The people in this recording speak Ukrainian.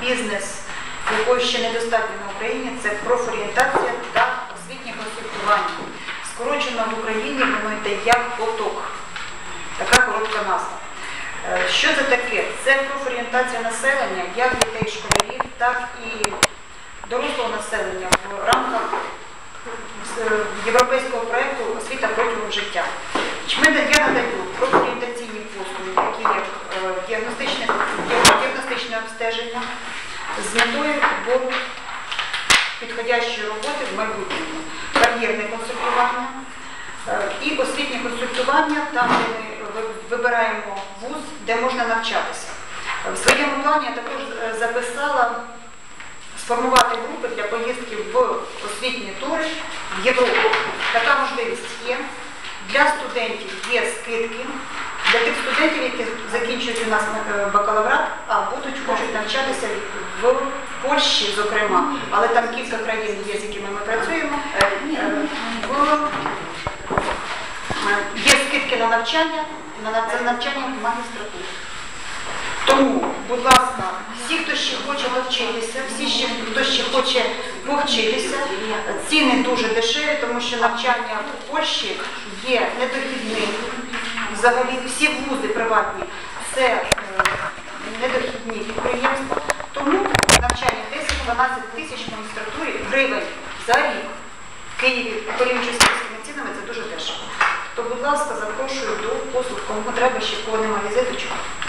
бізнес, якої ще недостатньо на Україні, це профорієнтація та освітнє консультування. Скорочено в Україні воно йде як поток. Така коротка назва. Е, Що це таке? Це профорієнтація населення, як дітей школярів, так і дорослого населення в рамках е, європейського проєкту освіта протягом життя. Ми я надаю профорієнтаційні діагностичне з метою підбору підходящої роботи в майбутньому, кар'єрне консультування е, і освітнє консультування, там де ми вибираємо вуз, де можна навчатися. В своєму плані я також е, записала сформувати групи для поїздки в освітні тури в Європу. Така можливість є. Для студентів є скидки. Для тих студентів, які закінчують у нас е, бакалаврат, навчатися в Польщі, зокрема, але там кілька країн є, з якими ми працюємо. Е, е, Є скидки на навчання, на навчання в магістратурі. Тому, будь ласка, всі, хто ще хоче навчитися, всі, хто ще хоче повчитися, ціни дуже дешеві, тому що навчання в Польщі є недохідним. Взагалі всі вузи приватні це е, недохідні підприємства. Тому навчання 10-12 тисяч в магістратурі гривень за рік в Києві порівнюючи з київськими цінами це дуже дешево. То, будь ласка, запрошую до послуг, кому треба ще кого немає Приходьте.